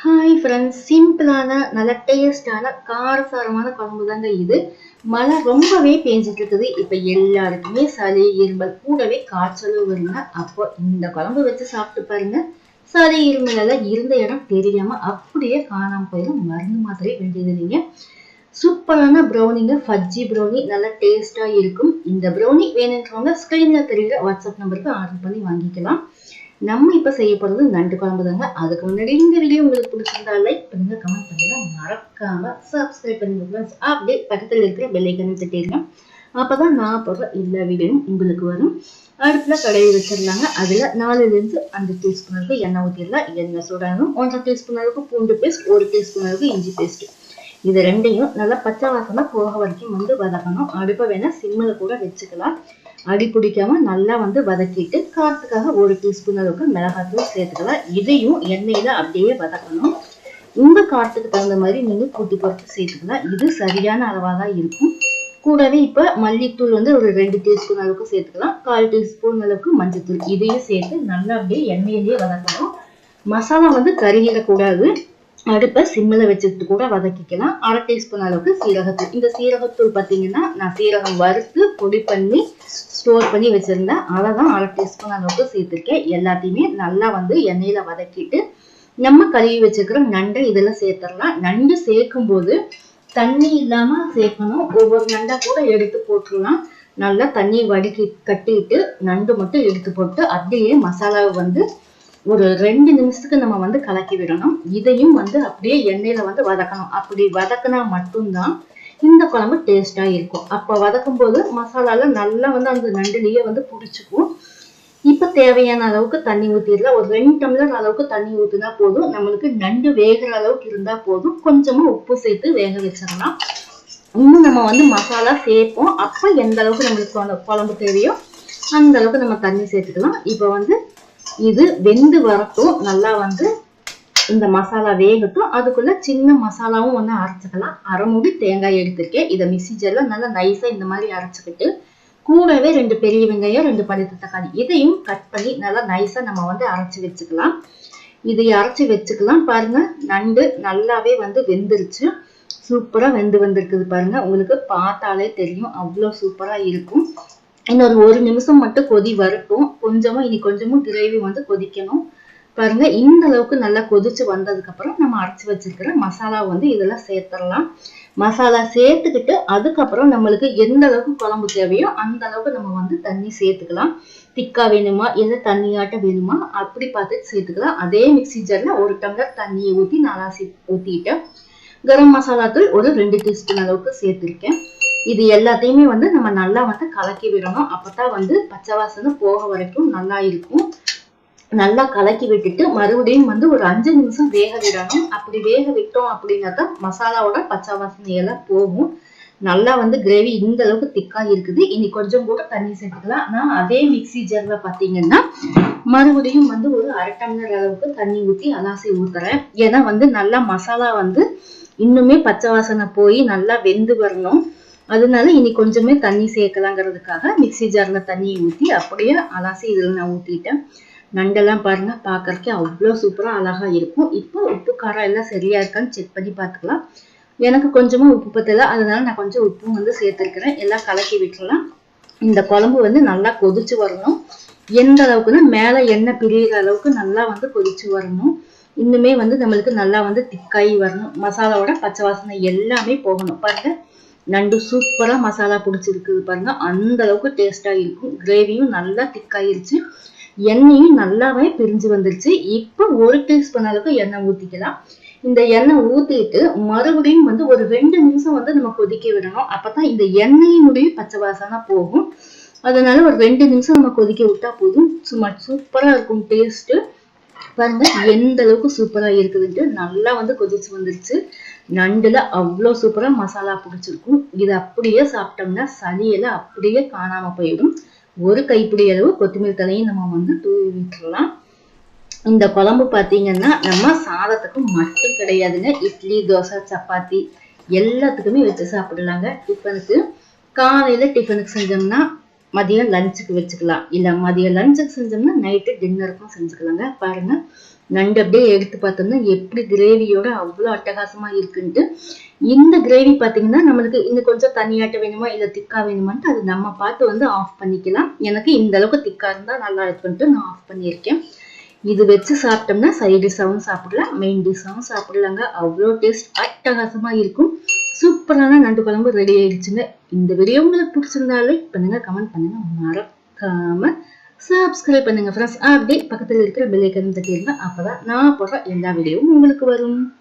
Hi friends சிம்பிளான நல்ல டேஸ்டான காரசாரமான குழம்பு தாங்க இது. மழை ரொம்பவே பேஞ்சிட்டு இருக்குது இப்போ எல்லாருக்குமே சளி இருமல் கூடவே காய்ச்சலும் வருங்க அப்போ இந்த குழம்பு வச்சு சாப்பிட்டு பாருங்க. சளி இருமல் எல்லாம் இருந்த இடம் தெரியாம அப்படியே காணாமல் போயிடும் மருந்து மாத்திரை வேண்டியது இல்லைங்க. சூப்பரான ப்ரௌனிங்க. ஃபஜ்ஜி ப்ரௌனி நல்லா டேஸ்டாக இருக்கும். இந்த ப்ரௌனி வேணுன்றவங்க ஸ்க்ரீனில் தெரிகிற வாட்ஸ்அப் நம்பருக்கு ஆர்டர் பண்ணி வாங்கிக்கலாம். நம்ம இப்ப செய்ய நண்டு குழம்பு தாங்க. அதுக்கு முன்னாடி இந்த வீடியோ உங்களுக்கு பிடிச்சிருந்தா லைக் பண்ணுங்க கமெண்ட் பண்ணுங்க. மறக்காம சப்ஸ்கிரைப் பண்ணுங்க அப்படியே பக்கத்தில் இருக்கிற பெல்லைக்கனை தட்டிடுங்க அப்பதான் நான் போடுற எல்லா வீடியோவும் உங்களுக்கு வரும். அடுப்பில் கடையை வச்சிடலாங்க அதுல நாலுல இருந்து அஞ்சு டீஸ்பூன் அளவுக்கு எண்ணெய் ஊற்றிடலாம் எண்ணெய் சூடாகும் ஒன்றரை டீஸ்பூன் அளவுக்கு பூண்டு பேஸ்ட் ஒரு டீஸ்பூன் அளவுக்கு இஞ்சி பேஸ்ட் இது ரெண்டையும் நல்லா பச்சை வாசனை போக வரைக்கும் வந்து வதக்கணும். அடுப்பை வேணா சிம்மில் கூட வச்சுக்கலாம். அடி பிடிக்காம நல்லா வந்து வதக்கிட்டு காரத்துக்காக ஒரு டீஸ்பூன் அளவுக்கு மிளகாத்தூள் சேர்த்துக்கலாம். இதையும் எண்ணெயில அப்படியே வதக்கணும். உங்கள் காரத்துக்கு தகுந்த மாதிரி நீங்க கூட்டி பொறுத்து சேர்த்துக்கலாம். இது சரியான அளவாக தான் இருக்கும். கூடவே இப்ப மல்லித்தூள் வந்து ஒரு ரெண்டு டீஸ்பூன் அளவுக்கு சேர்த்துக்கலாம். கால் டீஸ்பூன் அளவுக்கு மஞ்சத்தூள். இதையும் சேர்த்து நல்லா அப்படியே எண்ணெயிலேயே வதக்கணும். மசாலா வந்து கருகிடக்கூடாது. அடுப்பை சிம்மில் வச்சுக்கிட்டு கூட வதக்கிக்கலாம். அரை டீஸ்பூன் அளவுக்கு சீரகத்தூள். இந்த சீரகத்தூள் பார்த்தீங்கன்னா நான் சீரகம் வறுத்து பொடி பண்ணி ஸ்டோர் பண்ணி வச்சுருந்தேன். அதை தான் அரை டீஸ்பூன் அளவுக்கு சேர்த்துருக்கேன். எல்லாத்தையுமே நல்லா வந்து எண்ணெயில் வதக்கிட்டு நம்ம கழுவி வச்சுருக்கிற நண்டை இதில் சேர்த்துடலாம். நண்டு சேர்க்கும் போது தண்ணி இல்லாமல் சேர்க்கணும். ஒவ்வொரு நண்டை கூட எடுத்து போட்டுடலாம். நல்லா தண்ணி வடிக்கி கட்டிட்டு நண்டு மட்டும் எடுத்து போட்டு அப்படியே மசாலாவை வந்து ஒரு ரெண்டு நிமிஷத்துக்கு நம்ம வந்து கலக்கி விடணும். இதையும் வந்து அப்படியே எண்ணெயில வந்து வதக்கணும். அப்படி வதக்கினா மட்டும்தான் இந்த குழம்பு டேஸ்டா இருக்கும். அப்ப வதக்கும் போது மசாலால நல்லா வந்து அந்த நண்டுலயே வந்து பிடிச்சிக்கும். இப்ப தேவையான அளவுக்கு தண்ணி ஊத்திடலாம். ஒரு ரெண்டு டம்ளர் அளவுக்கு தண்ணி ஊற்றினா போதும். நம்மளுக்கு நண்டு வேகிற அளவுக்கு இருந்தா போதும். கொஞ்சமா உப்பு சேர்த்து வேக வச்சிடலாம். இன்னும் நம்ம வந்து மசாலா சேர்ப்போம். அப்ப எந்த அளவுக்கு நம்மளுக்கு குழம்பு தேவையோ அந்த அளவுக்கு நம்ம தண்ணி சேர்த்துக்கலாம். இப்ப வந்து இது வெந்து வரட்டும் நல்லா வந்து இந்த மசாலா வேகட்டும். அதுக்குள்ள சின்ன மசாலாவும் ஒன்று அரைச்சிக்கலாம். அரைமுடி தேங்காய் எடுத்திருக்கேன். இதை மிக்சி நல்லா நைஸாக இந்த மாதிரி அரைச்சிக்கிட்டு கூடவே ரெண்டு பெரிய வெங்காயம் ரெண்டு பழுத்த தக்காளி இதையும் கட் பண்ணி நல்லா நைஸாக நம்ம வந்து அரைச்சி வச்சுக்கலாம். இதை அரைச்சி வச்சுக்கலாம். பாருங்க நண்டு நல்லாவே வந்து வெந்துருச்சு. சூப்பராக வெந்து வந்திருக்குது பாருங்க. உங்களுக்கு பார்த்தாலே தெரியும். அவ்வளோ சூப்பராக இருக்கும். இன்னொரு ஒரு நிமிஷம் மட்டும் கொதி வரட்டும். கொஞ்சமா இனி கொஞ்சமும் கிரேவி வந்து கொதிக்கணும். பாருங்க இந்த அளவுக்கு நல்லா கொதிச்சு வந்ததுக்கு அப்புறம் நம்ம அரைச்சி வச்சிருக்கிற மசாலா வந்து இதெல்லாம் சேர்த்துடலாம். மசாலா சேர்த்துக்கிட்டு அதுக்கப்புறம் நம்மளுக்கு எந்த அளவுக்கு குழம்பு தேவையோ அந்த அளவுக்கு நம்ம வந்து தண்ணி சேர்த்துக்கலாம். திக்கா வேணுமா எதை தண்ணியாட்ட வேணுமா அப்படி பார்த்துட்டு சேர்த்துக்கலாம். அதே மிக்சி ஜார்ல ஒரு டம்ளர் தண்ணியை ஊற்றி நல்லா ஊற்றிக்கிட்டேன் கரம் மசாலா தூள் ஒரு ரெண்டு டீஸ்பூன் அளவுக்கு சேர்த்துருக்கேன். இது எல்லாத்தையுமே வந்து நம்ம நல்லா வந்து கலக்கி விடணும். அப்பதான் வந்து பச்சை வாசனை போக வரைக்கும் நல்லா இருக்கும். நல்லா கலக்கி விட்டுட்டு மறுபடியும் வந்து ஒரு அஞ்சு நிமிஷம் வேக விடணும். அப்படி வேக விட்டோம் அப்படின்னா தான் மசாலாவோட பச்சை வாசனை எல்லாம் போகும். நல்லா வந்து கிரேவி இந்த அளவுக்கு திக்கா இருக்குது. இனி கொஞ்சம் கூட தண்ணி சேர்த்துக்கலாம். நான் அதே மிக்சி ஜார்ல பாத்தீங்கன்னா மறுபடியும் வந்து ஒரு அரை டம்ளர் அளவுக்கு தண்ணி ஊற்றி அலாசி ஊத்துறேன். ஏன்னா வந்து நல்லா மசாலா வந்து இன்னுமே பச்சை வாசனை போய் நல்லா வெந்து வரணும். அதனால இனி கொஞ்சமே தண்ணி சேர்க்கலாங்கிறதுக்காக மிக்சி ஜாரில் தண்ணி ஊற்றி அப்படியே அலாசி இதில் நான் ஊற்றிட்டேன் நண்டெல்லாம் பாருங்க பார்க்கறக்கே அவ்வளோ சூப்பராக அழகா இருக்கும். இப்போ உப்பு காரம் எல்லாம் சரியா இருக்கான்னு செக் பண்ணி பார்த்துக்கலாம். எனக்கு கொஞ்சமா உப்பு பத்தல அதனால நான் கொஞ்சம் உப்பும் வந்து சேர்த்துருக்கிறேன். எல்லாம் கலக்கி விட்டுலாம் இந்த குழம்பு வந்து நல்லா கொதிச்சு வரணும். எந்த அளவுக்குன்னா மேலே எண்ணெய் பிரியிற அளவுக்கு நல்லா வந்து கொதிச்சு வரணும். இன்னுமே வந்து நம்மளுக்கு நல்லா வந்து திக்காயி வரணும். மசாலாவோட பச்சை வாசனை எல்லாமே போகணும். பாருங்க. நண்டு சூப்பராக மசாலா பிடிச்சிருக்குது பாருங்க. அந்த அளவுக்கு டேஸ்டாக இருக்கும். கிரேவியும் நல்லா திக்காயிருச்சு எண்ணெயும் நல்லாவே பிரிஞ்சு வந்துருச்சு. இப்போ ஒரு டீஸ்பூன் அளவுக்கு எண்ணெய் ஊற்றிக்கலாம் இந்த எண்ணெய் ஊற்றிட்டு மறுபடியும் வந்து ஒரு ரெண்டு நிமிஷம் வந்து நம்ம கொதிக்க விடணும். அப்போ தான் இந்த எண்ணெயினுடைய பச்சை வாசனை போகும். அதனால ஒரு ரெண்டு நிமிஷம் நம்ம கொதிக்க விட்டா போதும். சும்மா சூப்பராக இருக்கும் டேஸ்ட்டு பாருங்க எந்த அளவுக்கு சூப்பராக இருக்குதுன்ட்டு நல்லா வந்து கொதிச்சு வந்துருச்சு. நண்டுல அவ்வளோ சூப்பராக மசாலா பிடிச்சிருக்கும். இது அப்படியே சாப்பிட்டோம்னா சளியெல்லாம் அப்படியே காணாமல் போயிடும். ஒரு கைப்பிடி அளவு கொத்தமல்லி தலையும் நம்ம வந்து தூவி விட்டுறலாம் இந்த குழம்பு பார்த்தீங்கன்னா நம்ம சாதத்துக்கு மட்டும் கிடையாதுங்க. இட்லி தோசை சப்பாத்தி எல்லாத்துக்குமே வச்சு சாப்பிடலாங்க. டிஃபனுக்கு காலையில் டிஃபனுக்கு செஞ்சோம்னா மதியம் லஞ்சுக்கு வச்சுக்கலாம். இல்லை மதியம் லஞ்சுக்கு செஞ்சோம்னா நைட்டு டின்னருக்கும் செஞ்சுக்கலாங்க. பாருங்க. நண்டு அப்படியே எடுத்து பார்த்தோம்னா எப்படி கிரேவியோட அவ்வளோ அட்டகாசமா இருக்குன்ட்டு இந்த கிரேவி பார்த்தீங்கன்னா நம்மளுக்கு இன்னும் கொஞ்சம் தண்ணியாட்ட வேணுமா இல்லை திக்கா வேணுமான்ட்டு அது நம்ம பார்த்து வந்து ஆஃப் பண்ணிக்கலாம். எனக்கு இந்த அளவுக்கு திக்கா இருந்தால் நல்லா இருக்குன்ட்டு நான் ஆஃப் பண்ணியிருக்கேன். இது வச்சு சாப்பிட்டோம்னா சைட் டிஷ்ஷாகவும் சாப்பிடலாம் மெயின் டிஷ்ஷாகவும் சாப்பிடலாங்க. அவ்வளோ டேஸ்ட் அட்டகாசமாக இருக்கும். சூப்பரான நண்டு குழம்பு ரெடி ஆயிடுச்சுங்க. இந்த வீடியோ உங்களுக்கு பிடிச்சிருந்தா லைக் கமெண்ட் பண்ணுங்க. மறக்காமல் சப்ஸ்கிரைப் பண்ணுங்க ஃப்ரெண்ட்ஸ் அப்படியே பக்கத்தில் இருக்கிற பெல் ஐக்கன் தட்டிடுங்க. அப்பதான் நான் போடுற எல்லா வீடியோவும் உங்களுக்கு வரும்.